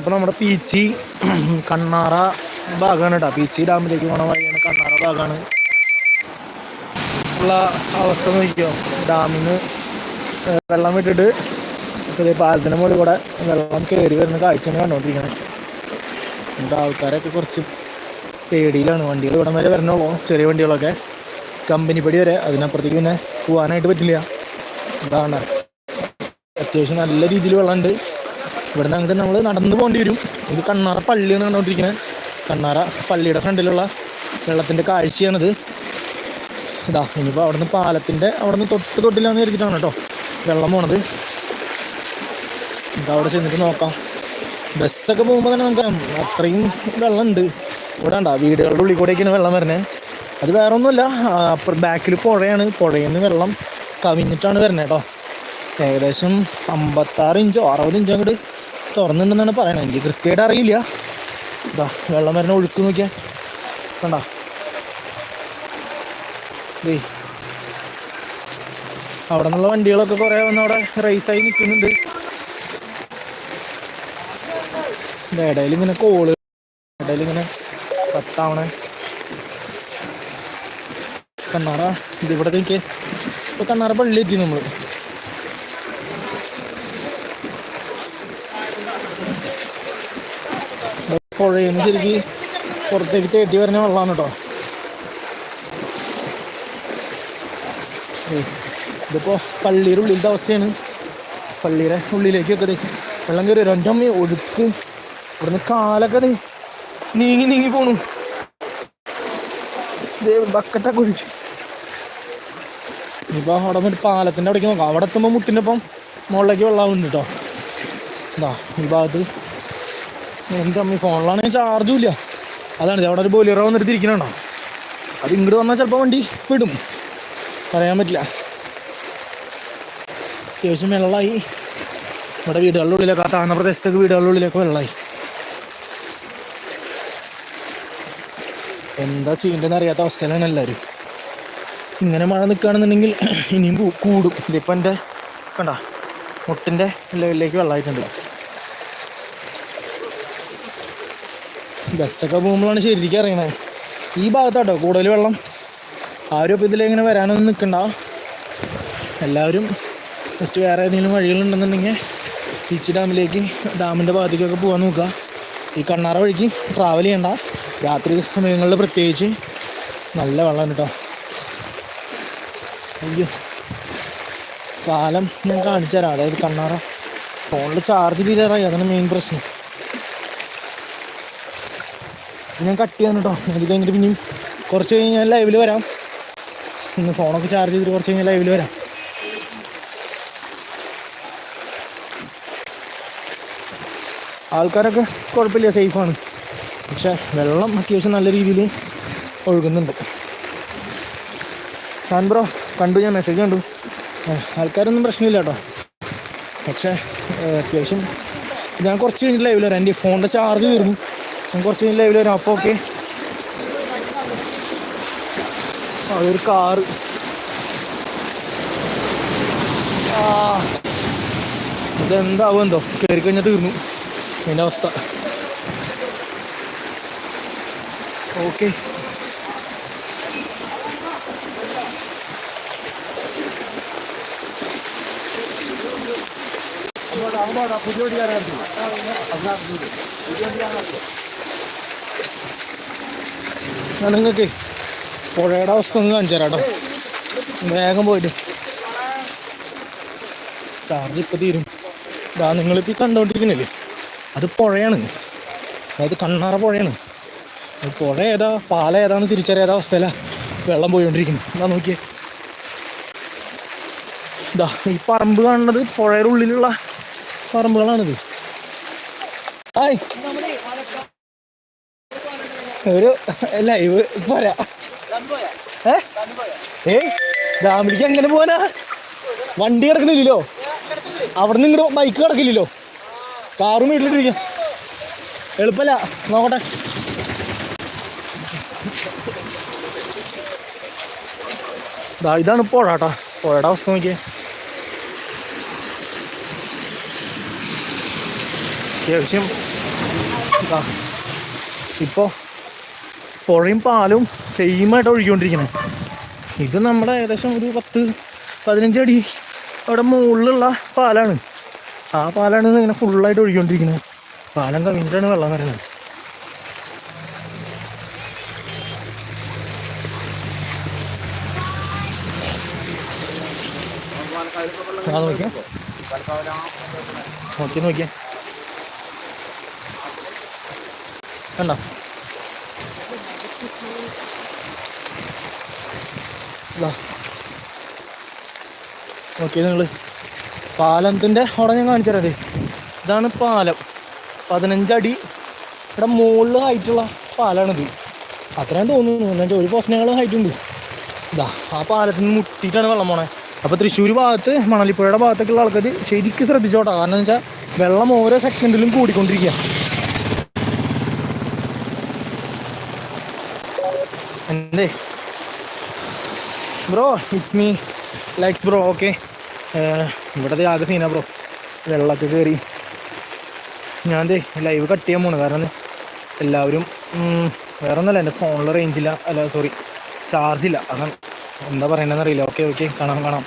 നമുക്കിപ്പോൾ നമ്മുടെ പീച്ചി കണ്ണാറ ഭാഗമാണ് കേട്ടോ പീച്ചി ഡാമിലേക്ക് പോണ വഴിയാണ് കണ്ണാറ ഭാഗമാണ് ഉള്ള അവസ്ഥ നോക്കിയോ ഡാമിന് വെള്ളം വിട്ടിട്ട് ഇതേ പാലത്തിന് മുകളിൽ കൂടെ വെള്ളം കയറി വരുന്ന കാഴ്ചയാണ് കണ്ടുകൊണ്ടിരിക്കുന്നത് എന്നിട്ട് ആൾക്കാരൊക്കെ കുറച്ച് പേടിയിലാണ്. വണ്ടികൾ ഇവിടം വരെ വരണുള്ളൂ. ചെറിയ വണ്ടികളൊക്കെ. കമ്പനി പടി വരെ. അതിനപ്പുറത്തേക്ക് പിന്നെ പോകാനായിട്ട് പറ്റില്ല. ഇതാണ് അത്യാവശ്യം നല്ല രീതിയിൽ വെള്ളമുണ്ട്. ഇവിടുന്ന് അങ്ങോട്ട് നമ്മൾ നടന്നു പോകേണ്ടി വരും. ഇത് കണ്ണാറ പള്ളിയാണ് കണ്ടുകൊണ്ടിരിക്കുന്നത് കണ്ണാറ പള്ളിയുടെ ഫ്രണ്ടിലുള്ള വെള്ളത്തിന്റെ കാഴ്ചയാണിത്. ഇതാ ഇനിയിപ്പോൾ അവിടുന്ന് പാലത്തിന്റെ അവിടുന്ന് തൊട്ട് തൊട്ടില്ലാന്ന് കരുതിയിട്ടാണ് കേട്ടോ വെള്ളം പോണത്. നമുക്ക് അവിടെ ചെന്നിട്ട് നോക്കാം. ബസ്സൊക്കെ പോകുമ്പോൾ തന്നെ നമുക്ക് അത്രയും വെള്ളമുണ്ട്. ഇവിടെ ഉണ്ടോ വീടുകളുടെ ഉള്ളിൽ കൂടെയൊക്കെയാണ് വെള്ളം വരുന്നത് അത് വേറെ ഒന്നുമില്ല അപ്പുറം ബാക്കിൽ പുഴയാണ്. പുഴയിൽ നിന്ന് വെള്ളം കവിഞ്ഞിട്ടാണ് വരുന്നത് കേട്ടോ. ഏകദേശം അമ്പത്താറ് ഇഞ്ചോ അറുപത് ഇഞ്ചോ അങ്ങോട്ട് തുറന്നിട്ടുണ്ടെന്നാണ് പറയണത്. എനിക്ക് കൃത്യമായിട്ട് അറിയില്ല. ഇതാ വെള്ളം വരുന്ന ഒഴുക്ക് നോക്കിയാൽ കണ്ട? അവിടെ നിന്നുള്ള വണ്ടികളൊക്കെ കുറേ വന്ന് അവിടെ റേസായി നിൽക്കുന്നുണ്ട് ഇടയിൽ ഇങ്ങനെ കോൾ. ഇടയിൽ ഇങ്ങനെ കത്താവണേ. കണ്ണാറ ഇതിവിടെ നിൽക്കേ ഇപ്പൊ കണ്ണാറ പള്ളി എത്തി നമ്മൾ. പുഴയിൽ നിന്ന് ശരിക്ക് പുറത്തേക്ക് തേട്ടി വരുന്ന വെള്ളമാണ് കേട്ടോ. ഇതിപ്പോൾ പള്ളിയുടെ ഉള്ളിലത്തെ അവസ്ഥയാണ്. പള്ളിയുടെ ഉള്ളിലേക്കൊക്കെ വെള്ളം കയറി രണ്ടമ്മ ഒഴുക്ക്. ഇവിടുന്ന് കാലൊക്കെ നീങ്ങി നീങ്ങി പോണു. ബക്കറ്റൊക്കെ ഒഴിച്ചു ഇനിയിപ്പോൾ അവിടെ വന്നിട്ട് പാലത്തിന്റെ അവിടേക്ക് നോക്കാം. അവിടെ എത്തുമ്പോൾ മുട്ടിനൊപ്പം മുകളിലേക്ക് വെള്ളമാവുന്നുണ്ട് കേട്ടോ. ഇതാ ഈ ഭാഗത്ത് എന്റെ അമ്മ ഫോണിലാണ് ചാർജും ഇല്ല. അതാണ് അവിടെ ഒരു ബോലിയറ വന്നിട്ട് അത് ഇങ്ങോട്ട് വന്നാൽ ചിലപ്പോൾ വണ്ടി വിടും. പറയാൻ പറ്റില്ല. അത്യാവശ്യം വെള്ളമായി ഇവിടെ വീടുകളുടെ ഉള്ളിലൊക്കെ ആ താഴ്ന്ന പ്രദേശത്തൊക്കെ വീടുകളുടെ ഉള്ളിലൊക്കെ വെള്ളമായി എന്താ ചെയ്യേണ്ടതെന്ന് അറിയാത്ത അവസ്ഥയിലാണ് എല്ലാവരും ഇങ്ങനെ മഴ നിൽക്കുകയാണെന്നുണ്ടെങ്കിൽ ഇനിയും കൂടും. ഇതിപ്പോൾ എന്റെ കണ്ട മുട്ടിന്റെ ലെവലിലേക്ക് വെള്ളമായിട്ടുണ്ട്. ബസ്സൊക്കെ പോകുമ്പോഴാണ് ശരിക്കും അറിയണത്. ഈ ഭാഗത്താട്ടോ കൂടുതൽ വെള്ളം. ആരും ഇപ്പോൾ ഇതിലെങ്ങനെ വരാനൊന്നും നിൽക്കണ്ട എല്ലാവരും ജസ്റ്റ് വേറെ ഏതെങ്കിലും വഴികളുണ്ടെന്നുണ്ടെങ്കിൽ പീച്ചി ഡാമിലേക്ക് ഡാമിന്റെ ഭാഗത്തേക്കൊക്കെ പോകാൻ നോക്കുക. ഈ കണ്ണാറ വഴിക്ക് ട്രാവൽ ചെയ്യണ്ട. രാത്രി സമയങ്ങളിൽ പ്രത്യേകിച്ച് നല്ല വെള്ളമാണ് കേട്ടോ. അയ്യോ. കാലം ഞാൻ കാണിച്ചു തരാം. അതായത് കണ്ണാറ. ഫോണിൽ ചാർജ് തീരാറായി അതാണ് മെയിൻ പ്രശ്നം. ഞാൻ കട്ട് ചെയ്യാൻ കേട്ടോ. അത് കഴിഞ്ഞിട്ട് പിന്നെയും കുറച്ച് കഴിഞ്ഞാൽ ലൈവിൽ വരാം. ഇന്ന് ഫോണൊക്കെ ചാർജ് ചെയ്തിട്ട് കുറച്ച് കഴിഞ്ഞാൽ ലൈവിൽ വരാം. ആൾക്കാരൊക്കെ കുഴപ്പമില്ല സേഫാണ് പക്ഷേ വെള്ളം അത്യാവശ്യം നല്ല രീതിയിൽ ഒഴുകുന്നുണ്ട്. സാൻ ബ്രോ കണ്ടു ഞാൻ മെസ്സേജ് കണ്ടു. ആൾക്കാരൊന്നും പ്രശ്നമില്ല കേട്ടോ. പക്ഷേ അത്യാവശ്യം ഞാൻ കുറച്ച് കഴിഞ്ഞിട്ട് ലൈവിൽ വരാം. എന്റെ ഫോണിന്റെ ചാർജ് തീർന്നു. കുറച്ച് കഴിഞ്ഞ് ലൈവിൽ വരാം. അപ്പോൾ ഓക്കെ അതൊരു കാറ് ഇതെന്താവും എന്തോ? കയറി കഴിഞ്ഞാൽ തീർന്നു. അതിന്റെ അവസ്ഥ. ഓക്കെ ഞാൻ നിങ്ങൾക്ക് പുഴയുടെ അവസ്ഥ ഒന്ന് കാണിച്ചു തരാം കേട്ടോ. വേഗം പോയിട്ട്. ചാർജ് ഇപ്പം തീരും. ഇതാ നിങ്ങളിപ്പോൾ ഈ കണ്ടുകൊണ്ടിരിക്കുന്നില്ലേ അത് പുഴയാണ്. അതായത് കണ്ണാറ പുഴയാണ്. പുഴ ഏതാ? പാല ഏതാന്ന് തിരിച്ചറിയാത്ത അവസ്ഥയില വെള്ളം പോയിക്കൊണ്ടിരിക്കുന്നു എന്താ നോക്കിയേ. ഇതാ ഈ പറമ്പ് കാണുന്നത് പുഴയുടെ ഉള്ളിലുള്ള പറമ്പുകളാണിത്. ഹായ്. ഒരു ലൈവ് പോരാ. ഏ? ഡാമിലേക്ക് എങ്ങനെ പോവാനാ? വണ്ടി കിടക്കണില്ലല്ലോ. അവിടെ നിന്ന് ബൈക്ക് കിടക്കില്ലല്ലോ കാറും വീട്ടിലിട്ടിരിക്കാം. എളുപ്പല്ല. നോക്കട്ടെ. ഇതാണ് പുഴ കേട്ടോ അവസ്ഥ നോക്കിയേ. അത്യാവശ്യം ഇതാ. പുഴയും പാലും സെയിമായിട്ട് ഒഴുകിക്കൊണ്ടിരിക്കുന്നത് ഇത് നമ്മുടെ ഏകദേശം ഒരു പത്ത് പതിനഞ്ചടി അവിടെ മുകളിലുള്ള പാലാണ്. ആ പാലാണ് ഇങ്ങനെ ഫുള്ളായിട്ട് ഒഴുകിക്കൊണ്ടിരിക്കുന്നത് പാലം കവിഞ്ഞിട്ടാണ് വെള്ളം വരുന്നത്. നോക്കിയാ. നോക്കിയേ നോക്കി നോക്കിയേ. കണ്ടോ? നിങ്ങൾ. നിങ്ങൾ പാലത്തിന്റെ അവിടെ ഞാൻ ഇതാണ് പാലം. പതിനഞ്ചടി ഇവിടെ മുകളിൽ ഹൈറ്റുള്ള പാലാണിത്. അത്രയും തോന്നുന്നു. എന്നുവെച്ചാൽ ഒരു പോസ്റ്റിനേക്കാളും ഹൈറ്റ് ഉണ്ട്. ഇതാ ആ പാലത്തിൽ നിന്ന് മുട്ടിയിട്ടാണ് വെള്ളം പോണേ. അപ്പോൾ തൃശ്ശൂർ ഭാഗത്ത് മണലിപ്പുഴയുടെ ഭാഗത്തൊക്കെയുള്ള ആൾക്കാർ ശരിക്കും ശ്രദ്ധിച്ചോട്ടോ. കാരണം എന്ന് വെച്ചാൽ വെള്ളം ഓരോ സെക്കൻഡിലും കൂടിക്കൊണ്ടിരിക്കുക എന്തേ? Bro it's me likes bro okay ഇവിടത്തെ ആകെ സീന ബ്രോ. വെള്ളമൊക്കെ കയറി ഞാൻ ദേ ലൈവ് കട്ട് ചെയ്യാൻ പോണു. കാരണം എല്ലാവരും വേറെ ഒന്നുമല്ല എന്റെ ഫോണിൽ റേഞ്ചില്ല അല്ല സോറി ചാർജ് ഇല്ല. അതാണ് എന്താ പറയണമെന്ന് അറിയില്ല. ഓക്കെ ഓക്കെ കാണാം കാണാം.